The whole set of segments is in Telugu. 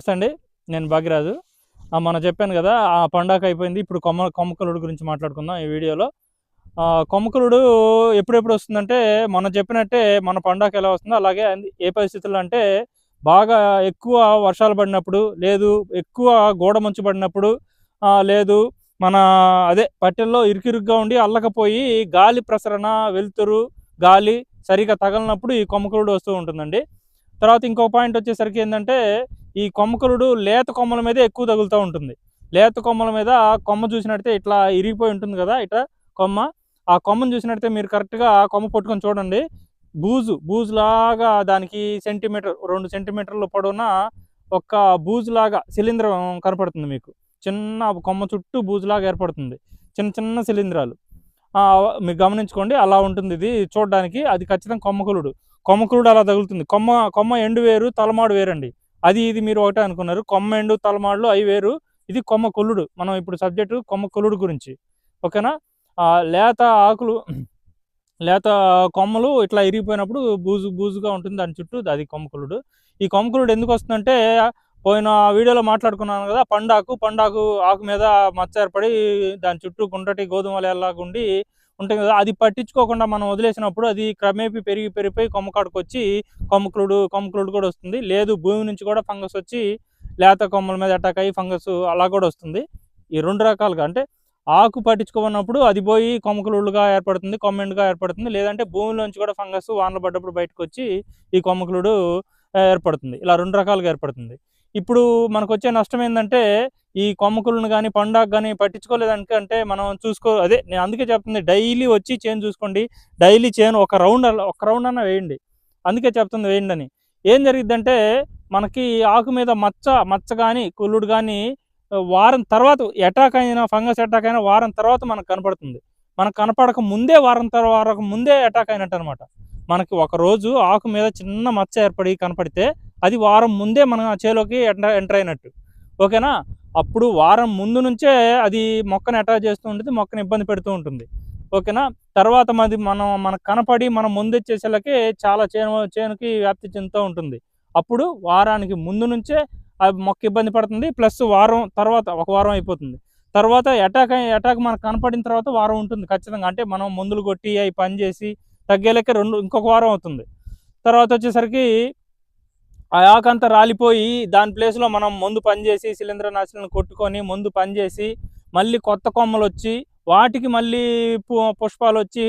నమస్తే అండి. నేను భాగ్యరాజు ఆ, మొన్న చెప్పాను కదా ఆ పండగ అయిపోయింది. ఇప్పుడు కొమ్మ కొమ్మకలుడు గురించి మాట్లాడుకుందాం ఈ వీడియోలో. కొమ్మకలుడు ఎప్పుడెప్పుడు వస్తుందంటే మనం చెప్పినట్టే మన పండాక ఎలా వస్తుందో అలాగే ఏ పరిస్థితుల్లో అంటే బాగా ఎక్కువ వర్షాలు పడినప్పుడు లేదు ఎక్కువ గోడ మంచు పడినప్పుడు లేదు మన అదే పట్టెల్లో ఇరుకిరుగ్గా ఉండి అల్లకపోయి గాలి ప్రసరణ వెలుతురు గాలి సరిగా తగలనప్పుడు ఈ కొమ్మకలుడు వస్తూ ఉంటుందండి. తర్వాత ఇంకో పాయింట్ వచ్చేసరికి ఏంటంటే ఈ కొమ్మకరుడు లేత కొమ్మల మీద ఎక్కువ తగులుతూ ఉంటుంది. లేత కొమ్మల మీద కొమ్మ చూసినట్టే ఇట్లా ఇరిగిపోయి ఉంటుంది కదా ఇట్లా కొమ్మ. ఆ కొమ్మను చూసినట్టే మీరు కరెక్ట్గా ఆ కొమ్మ పట్టుకొని చూడండి. బూజు బూజు లాగా దానికి సెంటీమీటర్ రెండు సెంటీమీటర్ల పొడవున ఒక బూజు లాగా శిలీంధ్రం కనపడుతుంది మీకు. చిన్న కొమ్మ చుట్టూ బూజులాగా ఏర్పడుతుంది. చిన్న చిన్న శిలీంధ్రాలు మీరు గమనించుకోండి అలా ఉంటుంది ఇది చూడడానికి. అది ఖచ్చితంగా కొమ్మకులుడు కొమ్మకులుడు అలా తగులుతుంది. కొమ్మ కొమ్మ ఎండు వేరు తలమాడు వేరండి. అది ఇది మీరు ఒకటే అనుకున్నారు. కొమ్మ ఎండు తలమాడులు అవి వేరు. ఇది కొమ్మ కొల్లుడు. మనం ఇప్పుడు సబ్జెక్టు కొమ్మ కొల్లుడు గురించి. ఓకేనా? ఆ, లేత ఆకులు లేత కొమ్మలు ఇట్లా ఇరిగిపోయినప్పుడు బూజు బూజుగా ఉంటుంది. దాని చుట్టూ అది కొమ్మకులుడు ఈ కొమ్మకులుడు ఎందుకు వస్తుందంటే పోయిన వీడియోలో మాట్లాడుకున్నాను కదా పండాకు పండాకు ఆకు మీద మచ్చ ఏర్పడి దాని చుట్టూ గుండ్రటి గోధుమ ఎలా గుండి ఉంటుంది కదా అది పట్టించుకోకుండా మనం వదిలేసినప్పుడు అది క్రమేపీ పెరిగి పెరిగిపోయి కొమ్మకాడకు వచ్చి కొమ్మకులుడు కొమ్మకులుడు కూడా వస్తుంది. లేదు భూమి నుంచి కూడా ఫంగస్ వచ్చి లేత కొమ్మల మీద అటాక్ అయ్యి ఫంగస్ అలా కూడా వస్తుంది. ఈ రెండు రకాలుగా అంటే ఆకు పట్టించుకోన్నప్పుడు అది పోయి కొమ్మకులుడుగా ఏర్పడుతుంది కొమ్మెండుగా ఏర్పడుతుంది. లేదంటే భూమిలోంచి కూడా ఫంగస్ వానలు పడ్డప్పుడు బయటకు వచ్చి ఈ కొమ్మకులుడు ఏర్పడుతుంది. ఇలా రెండు రకాలుగా ఏర్పడుతుంది. ఇప్పుడు మనకు వచ్చే నష్టం ఏంటంటే ఈ కొమ్మకులను కానీ పండాకు కానీ పట్టించుకోలేదంటే అంటే మనం చూసుకో అదే నేను అందుకే చెప్తుంది డైలీ వచ్చి చేను చూసుకోండి. డైలీ చేను ఒక రౌండ్ ఒక రౌండ్ అన్న వేయండి. అందుకే చెప్తుంది వేయండి అని. ఏం జరిగిద్దంటే మనకి ఆకు మీద మచ్చ మచ్చ కానీ కుళ్ళుడు కానీ వారం తర్వాత అటాక్ అయిన ఫంగస్ అటాక్ అయిన వారం తర్వాత మనకు కనపడుతుంది. మనకు కనపడక ముందే వారం తర్వాత ముందే అటాక్ అయినట్టు అనమాట మనకి ఒక రోజు ఆకు మీద చిన్న మచ్చ ఏర్పడి కనపడితే అది వారం ముందే మన చేలోకి ఎంటర్ ఎంటర్ అయినట్టు. ఓకేనా? అప్పుడు వారం ముందు నుంచే అది మొక్కను అటాచ్ చేస్తూ ఉంటుంది మొక్కను ఇబ్బంది పెడుతూ ఉంటుంది. ఓకేనా? తర్వాత మాది మనం మనకు కనపడి మనం ముందొచ్చేసరికి చాలా చేను చేనుకి వ్యాప్తి చెందుతూ ఉంటుంది. అప్పుడు వారానికి ముందు నుంచే ఆ మొక్క ఇబ్బంది పడుతుంది ప్లస్ వారం తర్వాత ఒక వారం అయిపోతుంది. తర్వాత అటాక్ అటాక్ మనకు కనపడిన తర్వాత వారం ఉంటుంది ఖచ్చితంగా. అంటే మనం మందులు కొట్టి అవి పనిచేసి తగ్గేలకే రెండు ఇంకొక వారం అవుతుంది. తర్వాత వచ్చేసరికి ఆ ఆకంతా రాలిపోయి దాని ప్లేస్లో మనం మందు పని చేసి శిలీంద్ర నాశనం కొట్టుకొని మందు పని చేసి మళ్ళీ కొత్త కొమ్మలు వచ్చి వాటికి మళ్ళీ పు- పుష్పాలు వచ్చి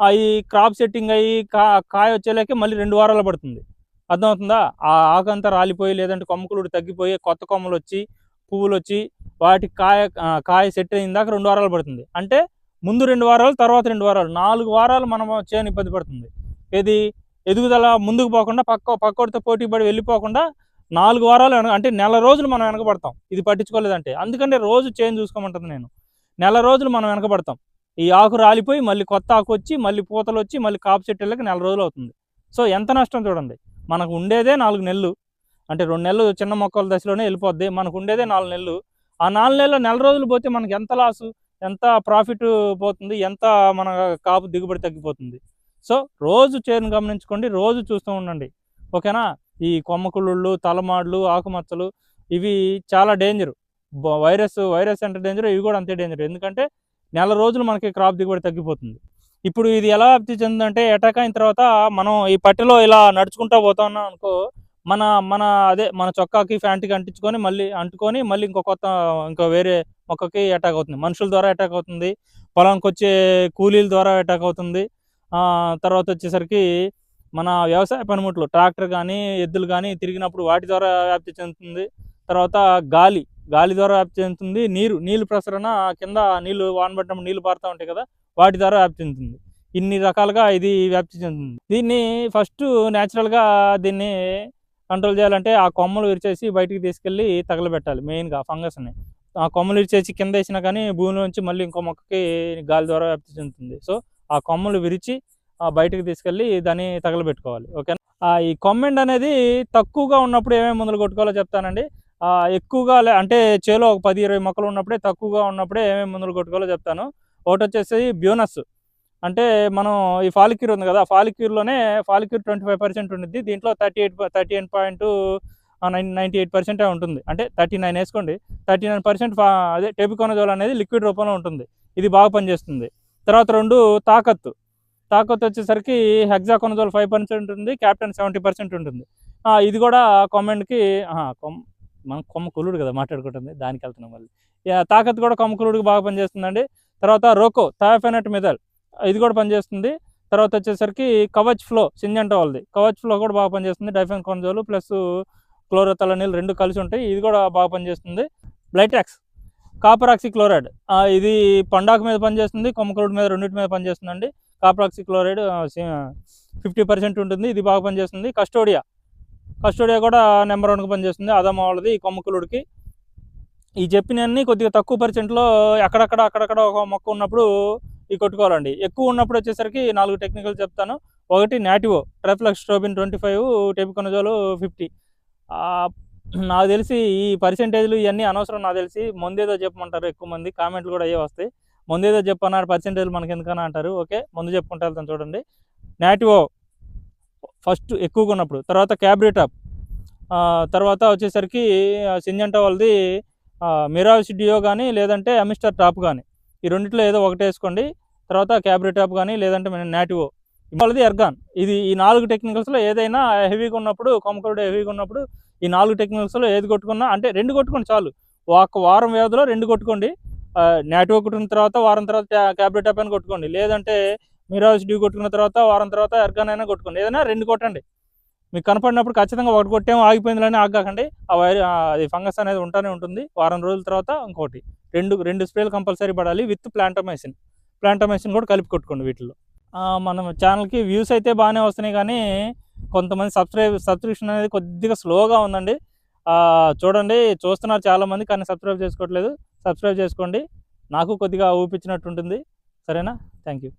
అవి క్రాప్ సెట్టింగ్ అయ్యి కా కాయ వచ్చేలాకే మళ్ళీ రెండు వారాలు పడుతుంది. అర్థమవుతుందా? ఆ ఆకంతా రాలిపోయి లేదంటే కొమ్మకులుడు తగ్గిపోయి కొత్త కొమ్మలు వచ్చి పువ్వులు వచ్చి వాటికి కాయ కాయ సెట్ అయిన దాకా రెండు వారాలు పడుతుంది. అంటే ముందు రెండు వారాలు తర్వాత రెండు వారాలు. నాలుగు వారాలు మనం చేయని ఇబ్బంది పడుతుంది. ఏది? ఎదుగుదల ముందుకు పోకుండా పక్క పక్కోడితో పోటీ పడి వెళ్ళిపోకుండా నాలుగు వారాలు అంటే నెల రోజులు మనం వెనకబడతాం. ఇది పట్టించుకోలేదంటే. అందుకంటే రోజు చేంజ్ చూసుకోమంటుంది నేను. నెల రోజులు మనం వెనకబడతాం. ఈ ఆకు రాలిపోయి మళ్ళీ కొత్త ఆకు వచ్చి మళ్ళీ పూతలు వచ్చి మళ్ళీ కాపు చెట్టులకి నెల రోజులు అవుతుంది. సో ఎంత నష్టం చూడండి. మనకు ఉండేదే నాలుగు నెలలు. అంటే రెండు నెలలు చిన్న మొక్కల దశలోనే వెళ్ళిపోద్ది. మనకు ఉండేదే నాలుగు నెలలు. ఆ నాలుగు నెలలు నెల రోజులు పోతే మనకి ఎంత లాసు ఎంత ప్రాఫిట్ పోతుంది ఎంత మన కాపు దిగుబడి తగ్గిపోతుంది. సో రోజు చేరును గమనించుకోండి రోజు చూస్తూ ఉండండి. ఓకేనా? ఈ కొమ్మకుళ్ళు తలమాడ్లు ఆకుమచ్చలు ఇవి చాలా డేంజర్ వైరస్ వైరస్ అంటే డేంజర్ ఇవి కూడా అంతే డేంజర్ ఎందుకంటే నెల రోజులు మనకి క్రాప్ దిగుబడి తగ్గిపోతుంది. ఇప్పుడు ఇది ఎలా వ్యాప్తి చెందిందంటే అటాక్ అయిన తర్వాత మనం ఈ పట్టెలో ఇలా నడుచుకుంటా పోతా ఉన్నాం అనుకో మన మన అదే మన చొక్కాకి ఫ్యాంట్కి అంటించుకొని మళ్ళీ అంటుకొని మళ్ళీ ఇంకో కొత్త ఇంకో వేరే మొక్కకి అటాక్ అవుతుంది. మనుషుల ద్వారా అటాక్ అవుతుంది. పొలానికి వచ్చే కూలీల ద్వారా అటాక్ అవుతుంది. తర్వాత వచ్చేసరికి మన వ్యవసాయ పనిముట్లు ట్రాక్టర్ కానీ ఎద్దులు కానీ తిరిగినప్పుడు వాటి ద్వారా వ్యాప్తి చెందుతుంది. తర్వాత గాలి గాలి ద్వారా వ్యాప్తి చెందుతుంది. నీరు నీళ్ళు ప్రసరణ కింద నీళ్ళు వానబడినప్పుడు నీళ్ళు పారుతూ ఉంటాయి కదా వాటి ద్వారా వ్యాప్తి చెందుతుంది. ఇన్ని రకాలుగా ఇది వ్యాప్తి చెందుతుంది. దీన్ని ఫస్ట్ న్యాచురల్గా దీన్ని కంట్రోల్ చేయాలంటే ఆ కొమ్మలు విరిచేసి బయటికి తీసుకెళ్ళి తగలబెట్టాలి మెయిన్గా ఫంగస్ని. ఆ కొమ్మలు విరిచేసి కింద వేసినా కానీ భూమిలోంచి మళ్ళీ ఇంకో మొక్కకి గాలి ద్వారా వ్యాప్తి చెందుతుంది. సో ఆ కొమ్మలు విరిచి ఆ బయటకు తీసుకెళ్ళి దాన్ని తగలబెట్టుకోవాలి ఓకే ఈ కొమ్మెండ్ అనేది తక్కువగా ఉన్నప్పుడు ఏమేమి మందులు కొట్టుకోవాలో చెప్తానండి. ఎక్కువగా లే- అంటే చేలో ఒక పది ఇరవై మొక్కలు ఉన్నప్పుడే తక్కువగా ఉన్నప్పుడే ఏమేమి మందులు కొట్టుకోవాలో చెప్తాను. ఒకటి వచ్చేసి బ్యూనస్. అంటే మనం ఈ ఫాలిక్యూర్ ఉంది కదా ఫాలిక్యూర్లోనే ఫాలిక్యూర్ ట్వంటీ ఫైవ్ పర్సెంట్ ఉంటుంది దీంట్లో thirty eight thirty eight point nine ninety eight పర్సెంటే ఉంటుంది. అంటే థర్టీ నైన్ వేసుకోండి. థర్టీ నైన్ పర్సెంట్ అదే టెపికోనజోల్ అనేది లిక్విడ్ రూపంలో ఉంటుంది. ఇది బాగా పనిచేస్తుంది. తర్వాత రెండు తాకత్తు. తాకత్తు వచ్చేసరికి హెగ్జాకొనజోల్ ఫైవ్ పర్సెంట్ ఉంటుంది క్యాప్టెన్ సెవెంటీ పర్సెంట్ ఉంటుంది. ఇది కూడా కామెంట్కి కొమ్ మనం కొమ్మ కులుడు కదా మాట్లాడుకుంటుంది దానికి వెళ్తున్నాం మళ్ళీ. యా, తాకత్తు కూడా కొమ్మ కులుడికి బాగా పనిచేస్తుందండి. తర్వాత రోకో థాఫెనట్ మిథల్ ఇది కూడా పనిచేస్తుంది. తర్వాత వచ్చేసరికి కవచ్ ఫ్లో సింజంటో వాళ్ళది కవచ్ ఫ్లో కూడా బాగా పనిచేస్తుంది. డైఫెన్ కొనజోలు ప్లస్ క్లోరోతలనీల్ రెండు కలిసి ఉంటాయి ఇది కూడా బాగా పనిచేస్తుంది. బ్లైటాక్స్ కాపరాక్సి క్లోరైడ్ ఇది పండాకు మీద పనిచేస్తుంది కొమ్మకరుడు మీద రెండింటి మీద పనిచేస్తుందండి. కాపరాక్సి క్లోరైడ్ ఫిఫ్టీ పర్సెంట్ ఉంటుంది ఇది బాగా పనిచేస్తుంది. కస్టోడియా. కస్టోడియా కూడా నెంబర్ వన్కి పనిచేస్తుంది అదమ్మ వాళ్ళది కొమ్మకులుడికి ఈ చెప్పినవన్నీ కొద్దిగా తక్కువ పర్సెంట్లో అక్కడక్కడ అక్కడక్కడ ఒక మొక్క ఉన్నప్పుడు ఈ కొట్టుకోవాలండి. ఎక్కువ ఉన్నప్పుడు వచ్చేసరికి నాలుగు టెక్నికల్ చెప్తాను. ఒకటి Nativo trifloxystrobin twenty five tebuconazole fifty. నాకు తెలిసి ఈ పర్సెంటేజ్లు ఇవన్నీ అనవసరం నాకు తెలిసి ముందేదో చెప్పమంటారు ఎక్కువ మంది కామెంట్లు కూడా అయ్యే వస్తాయి. ముందేదో చెప్పన్నారు పర్సెంటేజ్లు మనకి ఎందుకన్నా అంటారు. ఓకే ముందు చెప్పుకుంటా వెళ్తాను చూడండి. నాటివో ఫస్ట్ ఎక్కువగా ఉన్నప్పుడు తర్వాత క్యాబ్రిటాప్ తర్వాత వచ్చేసరికి సింజంటా వాళ్ళది మిరాస్ డియో కానీ లేదంటే అమిస్టర్ టాప్ కానీ ఈ రెండిట్లో ఏదో ఒకటి వేసుకోండి. తర్వాత క్యాబ్రిటాప్ కానీ లేదంటే నాటివో వాళ్ళది ఎర్గాన్. ఇది ఈ నాలుగు టెక్నికల్స్లో ఏదైనా హెవీగా ఉన్నప్పుడు కొమ్మకరుడు హెవీగా ఉన్నప్పుడు ఈ నాలుగు టెక్నికల్స్లో ఏది కొట్టుకున్నా అంటే రెండు కొట్టుకోండి చాలు. ఒక వారం వ్యవధిలో రెండు కొట్టుకోండి. నాటివో కొట్టుకున్న తర్వాత వారం తర్వాత క్యాబ్లెట్ అప్ అయినా కొట్టుకోండి. లేదంటే మిరాజ్ డ్యూ కొట్టుకున్న తర్వాత వారం తర్వాత ఎర్గాన్ అయినా కొట్టుకోండి. ఏదైనా రెండు కొట్టండి. మీకు కనపడినప్పుడు ఖచ్చితంగా ఒకటి కొట్టేమో ఆగిపోయిందని ఆగకండి. ఆ వైర్ అది ఫంగస్ అనేది ఉంటానే ఉంటుంది. వారం రోజుల తర్వాత ఇంకోటి. రెండు రెండు స్ప్రేలు కంపల్సరీ పడాలి విత్ ప్లాంటమైసిన్. ప్లాంటమైసిన్ కూడా కలిపి కొట్టుకోండి వీటిలో మనం ఛానల్కి వ్యూస్ అయితే బాగానే వస్తున్నాయి కానీ కొంతమంది సబ్స్క్రైబ్ సబ్స్క్రిప్షన్ అనేది కొద్దిగా స్లోగా ఉందండి. చూడండి చూస్తున్నారు చాలామంది కానీ సబ్స్క్రైబ్ చేసుకోవట్లేదు. సబ్స్క్రైబ్ చేసుకోండి. నాకు కొద్దిగా ఊపించినట్టు ఉంటుంది సరేనా? Thank you